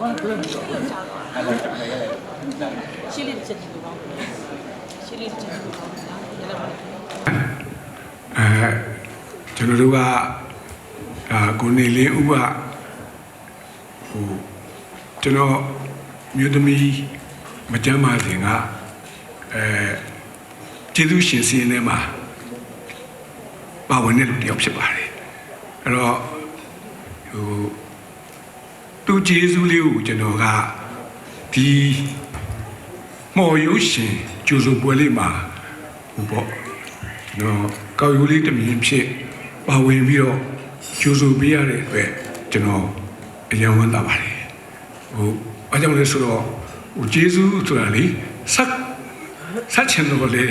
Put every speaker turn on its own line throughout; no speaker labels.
အဲ့လိုကြောင့်လည်းရတယ်
ရှင်းလေးတစ်ချက်ကြည့်လို့ကောင်းတယ်ရှင်းလေးတစ်ချက်ကြည့်လို့ကောင်းတယ်နော်ရလာပါလိမ့်မယ်
အဲကျွန်တော်တို့ကအာကိုနေလင်းဥပဟိုကျွန်တော်မြို့သမီးမကြမ်းပါခင်ကအဲကျေးဇူးရှင်စီရင်ထဲမှာပါဝင်တဲ့လူတစ်ယောက်ဖြစ်ပါတယ်အဲ့တော့ဟို သူကျေးဇူးလေးကိုကျွန်တော်ကဒီမော်ရုပ်ရှင်ကျူစုပွဲလေးမှာဟိုပေါ့ကျွန်တော်ကောက်ရိုးလေးတစ်မြင်ဖြစ်ပါဝင်ပြီးတော့ကြိုးဆိုပေးရတဲ့အတွက်ကျွန်တော်အယံဝမ်းသာပါတယ်ဟိုဘာကြောင့်လဲဆိုတော့ဟိုဂျေဇုဆိုတာလေဆက်ဆက်ချင်တော့လေ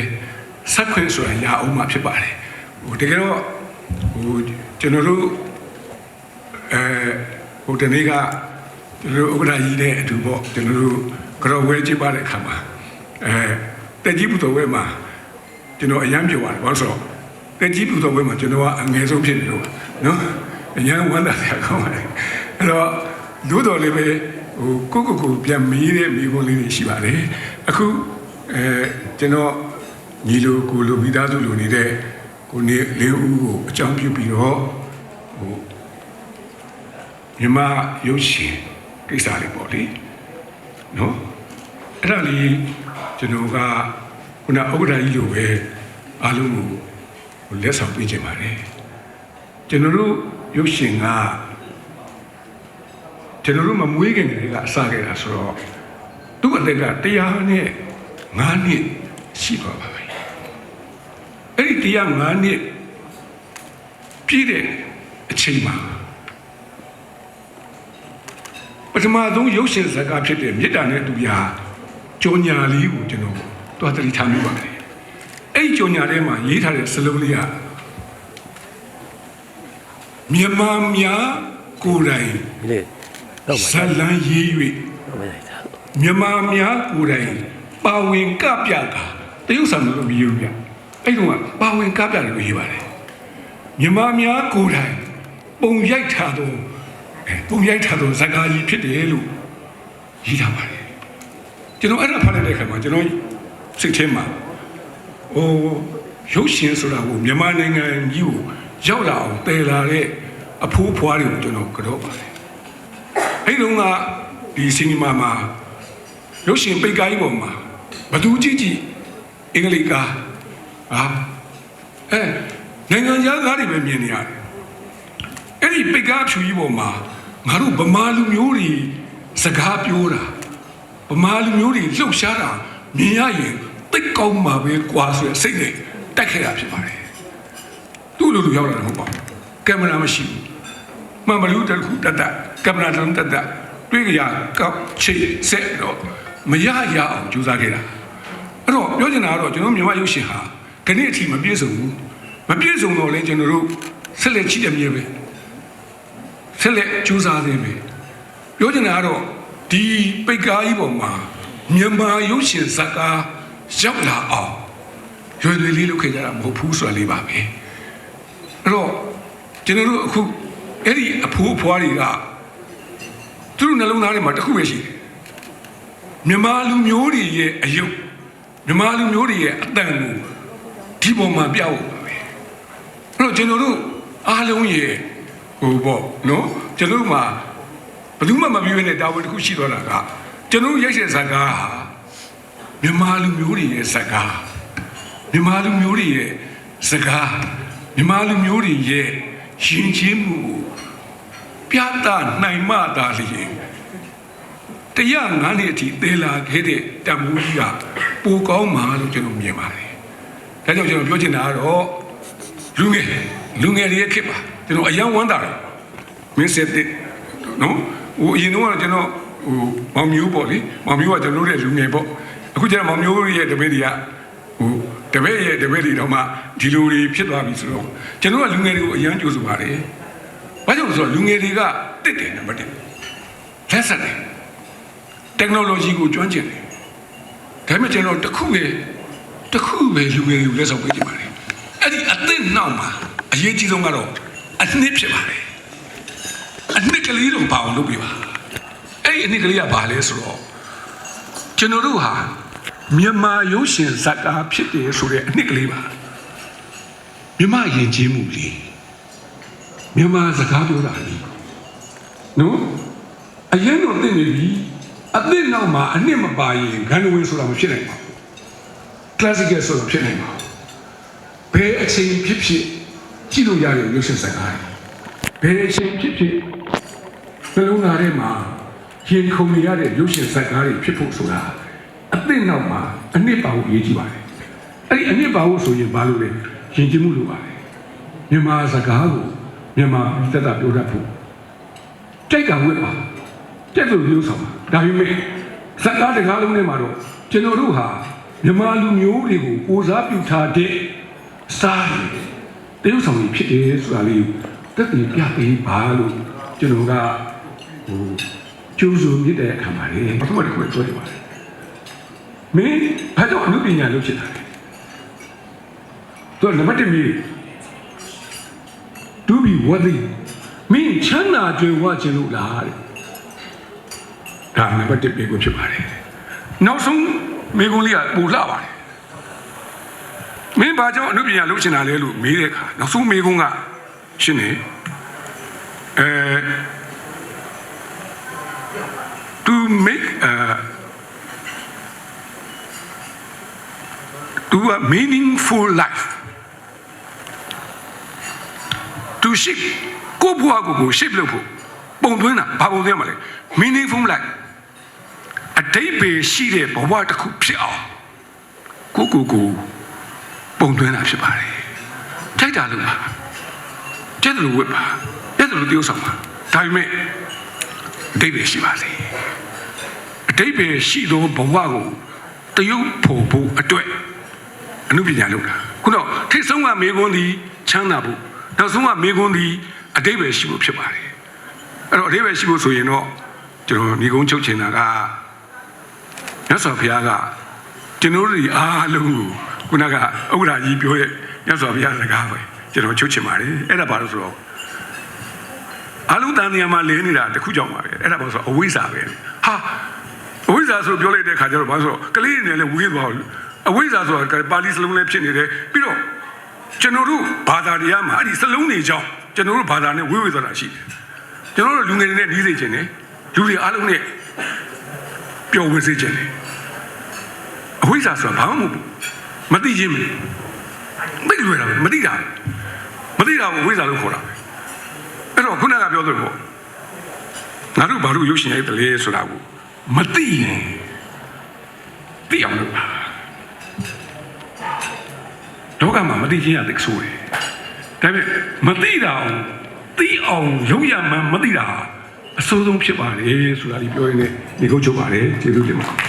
ဆက်ခွင့်ဆိုတာရအောင်မှဖြစ်ပါတယ်ဟိုတကယ်တော့ဟိုကျွန်တော်တို့အဲဟိုတနေ့က ကျွန်တော်တို့ဥက္ကဋ္ဌကြီးနဲ့အတူပေါ့ကျွန်တော်တို့ကြော်ဝဲကြည့်ပါတဲ့အခါမှာအဲတက်ကြီးပူတော်ဝဲမှာကျွန်တော်အရမ်းပြောပါတယ်ဘာလို့ဆိုတော့တက်ကြီးပူတော်ပွဲမှာကျွန်တော်ကအငယ်ဆုံးဖြစ်နေလို့နော်အရမ်းဝမ်းသာစရာကောင်းပါတယ်အဲ့တော့ဒို့တော်လေးပဲဟိုကိုကိုကိုပြန်မီးတဲ့မိဘလေးတွေရှိပါတယ်အခုအဲကျွန်တော်ညီလိုကိုလိုမိသားစုလိုနေတဲ့ကိုနေလေးဦးကိုအကြောင်းပြုပြီးတော့ဟိုမြမရုပ်ရှင် ကိစ္စလေးပေါ့လေနော်အဲ့ဒါလေးကျွန်တော်ကခုနဥက္ကဋ္ဌကြီးလိုပဲအားလုံးကိုဟိုလက်ဆောင်ပေးခြင်းပါတယ်ကျွန်တော်တို့ရုပ်ရှင်ကကျွန်တော်တို့မမွေးခင်ကလေးကအစခဲ့တာဆိုတော့သူ့အသက်ကတရားနဲ့9နှစ်ရှိပါပါပဲအဲ့ဒီတရား9နှစ်ပြည့်တဲ့အချိန်မှာ ထမဆုံးရုပ်ရှင်ဇာတ်ကားဖြစ်တဲ့မေတ္တာနဲ့တူရာကြောညာလေးကိုကျွန်တော်တွားတတိထားမိပါတယ်အဲ့ဒီကြောညာထဲမှာရေးထားတဲ့စလုံးလေးကမြန်မာများကိုယ်တိုင်
ဒီနေ့တော့ပါ
ဇလန်းရေး၍
တော့မလိုက်တာ
မြန်မာများကိုယ်တိုင်ပါဝင်ကပြတာတရုတ်ဆန်လို့မရေးဘူးဗျအဲ့တုန်းကပါဝင်ကပြတယ်လို့ရေးပါတယ်မြန်မာများကိုယ်တိုင်ပုံရိုက်ထားတော့အဲ ပုံရိုက်ထားတော့ဇာကာကြီးဖြစ်တယ်လို့ရေးထားပါတယ်ကျွန်တော်အဲ့ဒါဖတ်လိုက်တဲ့အခါမှာကျွန်တော်စိတ်ထဲမှာဟိုရုပ်ရှင်ဆိုတာကိုမြန်မာနိုင်ငံကြီးကိုရောက်လာအောင်တည်လာတဲ့အဖိုးဖွားတွေကိုကျွန်တော်ကြောက်ပါတယ်အဲ့တုန်းကဒီစီနီမာမှာရုပ်ရှင်ပိတ်ကားကြီးပေါ်မှာဘသူကြည့်ကြည့်အင်္ဂလိပ်ကားဟာအဲနိုင်ငံခြားကားတွေပဲမြင်နေရတယ်အဲ့ဒီပိတ်ကားဖြူကြီးပေါ်မှာ ငါတို့ဗမာလူမျိုးတွေစကားပြောတာဗမာလူမျိုးတွေလှုပ်ရှားတာမြင်ရရင်တိတ်ကောင်းမှာပဲကွာဆိုရယ်စိတ်နဲ့တက်ခဲ့တာဖြစ်ပါတယ်သူ့လိုလိုရောက်လာတယ်မဟုတ်ပါဘူးကင်မရာမရှိဘူးမှန်ဘလူးတစ်ခုတတ်တတ်ကင်မရာတစ်လုံးတတ်တတ်တွေ့ကြရကောက်ချိတ်ဆက်တော့မရရအောင်ကြိုးစားခဲ့တာအဲ့တော့ပြောချင်တာကတော့ကျွန်တော်မြန်မာရုပ်ရှင်ဟာခဏအထိမပြည့်စုံဘူးမပြည့်စုံတော့လဲကျွန်တော်တို့ဆက်လက်ချစ်တဲ့မြေပဲ ဆက်လက်ကြိုးစားခြင်းပဲပြောချင်တာကတော့ဒီပိတ်ကားကြီးပေါ်မှာမြန်မာရုပ်ရှင်ဇာတ်ကားရောက်လာအောင်ရွယ်ရွယ်လေးလုပ်ခဲ့ကြတာမဟုတ်ဘူးဆိုတာလေးပါပဲအဲ့တော့ကျွန်တော်တို့အခုအဲ့ဒီအဖိုးအဖွားတွေကသူတို့နှလုံးသားထဲမှာတစ်ခုပဲရှိတယ်မြန်မာလူမျိုးတွေရဲ့အယုတ်မြန်မာလူမျိုးတွေရဲ့အတန်ကိုဒီပေါ်မှာပြဖို့ပါပဲအဲ့တော့ကျွန်တော်တို့အားလုံးရဲ့ ဟိုပေါ့နော်ကျွန်တော်တို့မှာဘယ်သူမှမပြောနဲ့တာဝန်တစ်ခုရှိတော့တာကကျွန်တော်တို့ရိုက်တဲ့ဇာတ်ကားဟာမြန်မာလူမျိုးတွေရဲ့ဇာတ်ကားမြန်မာလူမျိုးတွေရဲ့စကားမြန်မာလူမျိုးတွေရဲ့ရှင်ချင်းမှုကိုပြသနိုင်မှသာလျှင်တရားငါးနှစ်အထိသေလာခဲ့တဲ့တံမိုးကြီးကပိုကောင်းမှာလို့ကျွန်တော်မြင်ပါတယ်။ဒါကြောင့်ကျွန်တော်ပြောချင်တာကတော့လူငယ်လူငယ်တွေရဲ့ခစ်ပါ ကျွန်တော်အယံဝမ်းတာတယ်မင်းစက်တဲ့နော်ဟိုအရင်တော့ကျွန်တော်ဟိုမောင်မျိုးပေါ့လေမောင်မျိုးကကျွန်တော်တို့ရဲ့လူငယ်ပေါ့အခုကျတော့မောင်မျိုးရဲ့တပည့်တွေကဟိုတပည့်ရဲ့တပည့်တွေတော့မှဒီလိုတွေဖြစ်သွားပြီဆိုတော့ကျွန်တော်ကလူငယ်တွေကိုအရန်ကြိုးစားပါတယ်။ဘာကြောင့်လဲဆိုတော့လူငယ်တွေကတစ်တယ်နံပါတ်1လက်ဆက်တယ် technology ကိုကျွမ်းကျင်တယ်။ဒါပေမဲ့ကျွန်တော်တစ်ခုပဲတစ်ခုပဲလူငယ်တွေကိုလက်ဆောင်ပေးကြပါတယ်။အဲ့ဒီအသစ်နောက်မှာအရေးကြီးဆုံးကတော့ အနှစ်ဖြစ်ပါတယ်။အနှစ်ကလေးတော့ဘာအောင်လုပ်ပြပါ။အဲ့ဒီဒီအနှစ်ကလေးကဘာလဲဆိုတော့ကျွန်တော်တို့ဟာမြန်မာရုပ်ရှင်ဇာတ်ကားဖြစ်တယ်ဆိုတဲ့အနှစ်ကလေးပါမြန်မာယဉ်ကျေးမှုလေးမြန်မာစကားပြောတာလေးနော်အရင်တော့သိနေပြီအသစ်နောက်မှာအနှစ်မပါရင်ဂန္ဓဝင်ဆိုတာမဖြစ်နိုင်ပါဘူး classical ဆိုတာဖြစ်နိုင်ပါဘူးဘယ်အချိန်ဖြစ်ဖြစ် ကြည့်လို့ရတဲ့ရုပ်ရှင်ဇာတ်ကားတွေဘယ်အချိန်ဖြစ်ဖြစ်နှလုံးသားထဲမှာရင်ခုန်နေရတဲ့ရုပ်ရှင်ဇာတ်ကားတွေဖြစ်ဖို့ဆိုတာအသစ်နောက်မှာအနှစ်ပါဖို့အရေးကြီးပါတယ်အဲ့ဒီအနှစ်ပါဖို့ဆိုရင်ဘာလို့လဲယဉ်ကျေးမှုလိုပါတယ်မြန်မာစကားကိုမြန်မာပြည်သက်တာပြောတတ်ဖို့ကြိုက်ကဝတ်ပါကြက်လို့ပြောဆောင်ပါဒါပေမဲ့စကားတကားလုံးထဲမှာတော့ကျွန်တော်တို့ဟာမြန်မာလူမျိုးတွေကိုကိုစားပြုထားတဲ့စာတ ရုပ်ဆောင်ကြီးဖြစ်တယ်ဆိုတာလေးတက်တည်ပြပေးပါလို့ကျွန်တော်ကဟိုကျိုးစုံမြစ်တဲ့အခါမှာလေဘာမှတခုပြောတယ်ပါတယ်မင်းဘာကြောင့်အမှုပညာလုပ်ချင်တာလဲသူကနံပါတ်1မိ to be worthy မင်းချမ်းသာကြွယ်ဝခြင်းလို့လားတဲ့ဒါနံပါတ်1ပေကိုဖြစ်ပါတယ်နောက်ဆုံးမိကုံးလေးကပူလှပါတယ် မင်းဘာကြောင့်အနုပညာလုပ်ချင်တာလဲလို့မေးတဲ့အခါနောက်ဆုံးမိကုံးကရှင်းနေအဲ to make uh, to a meaningful life to shape ကိုယ့်ဘဝကိုကို shape လုပ်ဖို့ပုံသွင်းတာဘာပုံသွင်းမလဲ meaningful life အတိတ်ပဲရှိတဲ့ဘဝတစ်ခုဖြစ်အောင်ကိုယ့်ကိုယ်ကို ပုံသွင်းတာဖြစ်ပါတယ်ထိုက်တာလို့ပါကျက်တယ်လို့ဝတ်ပါကျက်တယ်လို့ပြောဆောင်ပါဒါပေမဲ့အတိတ်ပဲရှိပါစေအတိတ်ပဲရှိသောဘဝကိုတရုပ်ဖို့ဖို့အတွက်အနုပညာလုပ်တာခုတော့ထိတ်ဆုံးကမေကွန်းသည်ချမ်းသာဖို့နောက်ဆုံးကမေကွန်းသည်အတိတ်ပဲရှိဖို့ဖြစ်ပါတယ်အဲ့တော့အတိတ်ပဲရှိဖို့ဆိုရင်တော့ကျွန်တော်ညီကုန်းချုပ်ချင်တာကမြတ်စွာဘုရားကကျွန်တော်တို့ဒီအားလုံးကို ခုနကဥက္ကရာကြီးပြောတဲ့မြတ်စွာဘုရားစကားပဲကျွန်တော်ချုပ်ချင်ပါတယ်အဲ့ဒါဘာလို့ဆိုတော့အလုံးတန်နေရာမှာလဲနေတာတခုကြောင့်ပါပဲအဲ့ဒါဘာလို့ဆိုတော့အဝိဇ္ဇာပဲဟာအဝိဇ္ဇာဆိုပြောလိုက်တဲ့ခါကျတော့ဘာလို့ဆိုတော့ကလေးတွေလည်းဝေးသွားလို့အဝိဇ္ဇာဆိုတာပါဠိစလုံးလည်းဖြစ်နေတယ်ပြီးတော့ကျွန်တော်တို့ဘာသာတရားမှာအဲ့ဒီစလုံးတွေကြောင့်ကျွန်တော်တို့ဘာသာနဲ့ဝေးဝေးသွားတာရှိတယ်ကျွန်တော်တို့လူငယ်တွေနဲ့နှီးစေခြင်းနဲ့လူတွေအားလုံးနဲ့ပျော်ဝေစေခြင်းနဲ့အဝိဇ္ဇာဆိုတာဘာမှမဟုတ်ဘူး မသိခြင်းမသိလွယ်တာပဲမသိတာမသိတာကိုအဝိဇ္ဇာလို့ခေါ်တာပဲအဲ့တော့ခုနကပြောသလိုပေါ့ငါတို့ဘာလို့ရုပ်ရှင်ရိုက်တယ်လဲဆိုတာကိုမသိရင်သိအောင်လုပ်ပါလောကမှာမသိခြင်းရတဲ့ဆိုးတယ်ဒါပေမဲ့မသိတာအောင်သိအောင်ရုပ်ရမှန်မသိတာအဆိုးဆုံးဖြစ်ပါလေဆိုတာဒီပြောရင်းနဲ့ဒီကုတ်ချုပ်ပါလေကျေးဇူးတင်ပါတယ်